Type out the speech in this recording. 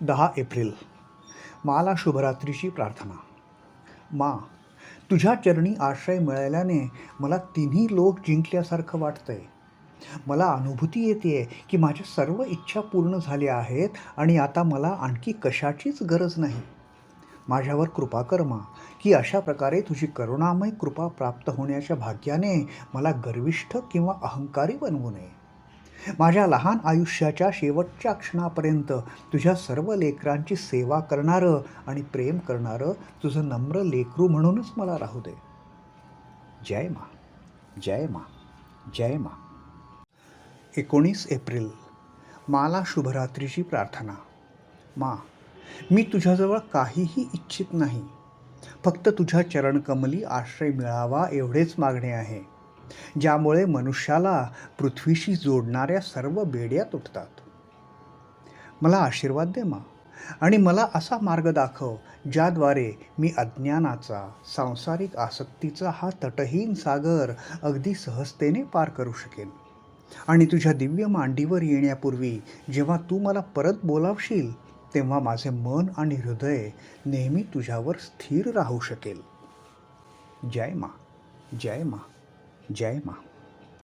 दहा एप्रिल. माला शुभरात्रीची प्रार्थना. मा तुझ्या चरणी आश्रय मिळाल्याने मला तिन्ही लोक जिंकल्यासारखं वाटतंय. मला अनुभूती येते की माझ्या सर्व इच्छा पूर्ण झाल्या आहेत आणि आता मला आणखी कशाचीच गरज नाही. माझ्यावर कृपा कर मा की अशा प्रकारे तुझी करुणामय कृपा प्राप्त होण्याच्या भाग्याने मला गर्विष्ठ किंवा अहंकारी बनवू नये. माझ्या लहान आयुष्याच्या शेवटच्या क्षणापर्यंत तुझ्या सर्व लेकरांची सेवा करणारं आणि प्रेम करणारं तुझं नम्र लेकरू म्हणूनच मला राहू दे. जय मा जय मा जय मा. एकोणीस एप्रिल माला शुभरात्रीची प्रार्थना. मा मी तुझ्याजवळ काहीही इच्छित नाही. फक्त तुझ्या चरणकमली आश्रय मिळावा एवढेच मागणे आहे. ज्यामुळे मनुष्याला पृथ्वीशी जोडणाऱ्या सर्व बेड्या तुटतात. मला आशीर्वाद दे मा. आणि मला असा मार्ग दाखव ज्याद्वारे मी अज्ञानाचा सांसारिक आसक्तीचा हा तटहीन सागर अगदी सहजतेने पार करू शकेन. आणि तुझ्या दिव्य मांडीवर येण्यापूर्वी जेव्हा तू मला परत बोलावशील तेव्हा माझे मन आणि हृदय नेहमी तुझ्यावर स्थिर राहू शकेल. जय मा. जय मा. जय मा